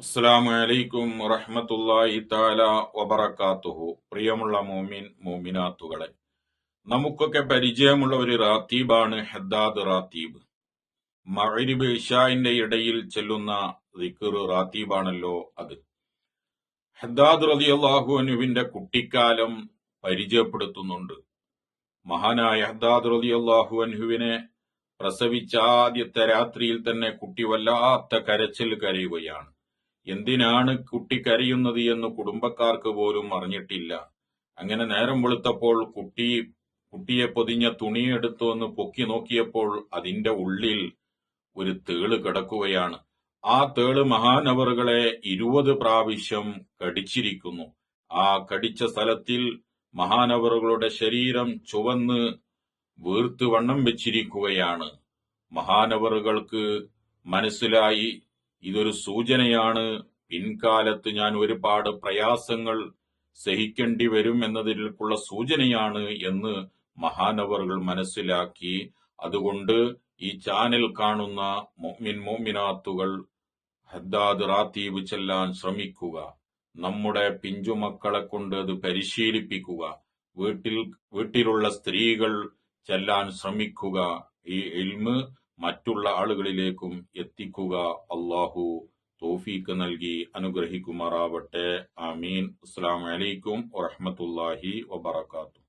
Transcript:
അസ്സലാമു അലൈക്കും വറഹ്മത്തുള്ളാഹി തആല വബറകാതുഹു പ്രിയമുള്ള മോമിൻ മോമിനാത്തുകളെ നമുക്കൊക്കെ പരിചയമുള്ള ഒരു റാത്തീബാണ് ഹദ്ദാദ് റാത്തീബ്. മഹരിബ് ഇഷാന്റെ ഇടയിൽ ചെല്ലുന്ന റിക്കുർ റാത്തീബാണല്ലോ അത്. ഹദ്ദാദ് റളിയല്ലാഹു അൻഹുവിന്റെ കുട്ടിക്കാലം പരിചയപ്പെടുത്തുന്നുണ്ട്. മഹാനായ ഹദ്ദാദ് റളിയല്ലാഹു അൻഹുവിനെ പ്രസവിച്ച ആദ്യത്തെ രാത്രിയിൽ തന്നെ കുട്ടി വല്ലാത്ത കരച്ചിൽ കരയുകയാണ്. എന്തിനാണ് കുട്ടി കരയുന്നത് എന്ന് കുടുംബക്കാർക്ക് പോലും അറിഞ്ഞിട്ടില്ല. അങ്ങനെ നേരം വെളുത്തപ്പോൾ കുട്ടി കുട്ടിയെ പൊതിഞ്ഞ തുണിയെടുത്തു ഒന്ന് പൊക്കി നോക്കിയപ്പോൾ അതിന്റെ ഉള്ളിൽ ഒരു തേൾ കിടക്കുകയാണ്. ആ തേൾ മഹാനവറുകളെ ഇരുപത് പ്രാവശ്യം കടിച്ചിരിക്കുന്നു. ആ കടിച്ച സ്ഥലത്തിൽ മഹാനവറുകളുടെ ശരീരം ചുവന്ന് വീർത്ത് വണ്ണം വെച്ചിരിക്കുകയാണ്. മഹാനവറുകൾക്ക് മനസ്സിലായി ഇതൊരു സൂചനയാണ്. പിൻകാലത്ത് ഞാൻ ഒരുപാട് പ്രയാസങ്ങൾ സഹിക്കേണ്ടി വരും എന്നതിലേക്കുള്ള സൂചനയാണ് എന്ന് മഹാനവറുകൾ മനസ്സിലാക്കി. അതുകൊണ്ട് ഈ ചാനൽ കാണുന്ന മൊമിൻ മോമിനാത്തുകൾ ഹദ്ദാദ് റാത്തീബ് ചെല്ലാൻ ശ്രമിക്കുക. നമ്മുടെ പിഞ്ചുമക്കളെ കൊണ്ട് അത് പരിശീലിപ്പിക്കുക. വീട്ടിൽ വീട്ടിലുള്ള സ്ത്രീകൾ ചെല്ലാൻ ശ്രമിക്കുക. ഈ ഇൽമ് മറ്റുള്ള ആളുകളിലേക്കും എത്തിക്കുക. അള്ളാഹു തോഫീക്ക് നൽകി അനുഗ്രഹിക്കുമാറാവട്ടെ. ആമീൻ. അസ്സാം വലൈക്കും വറഹമത്തല്ലാഹി വബർക്കാത്തു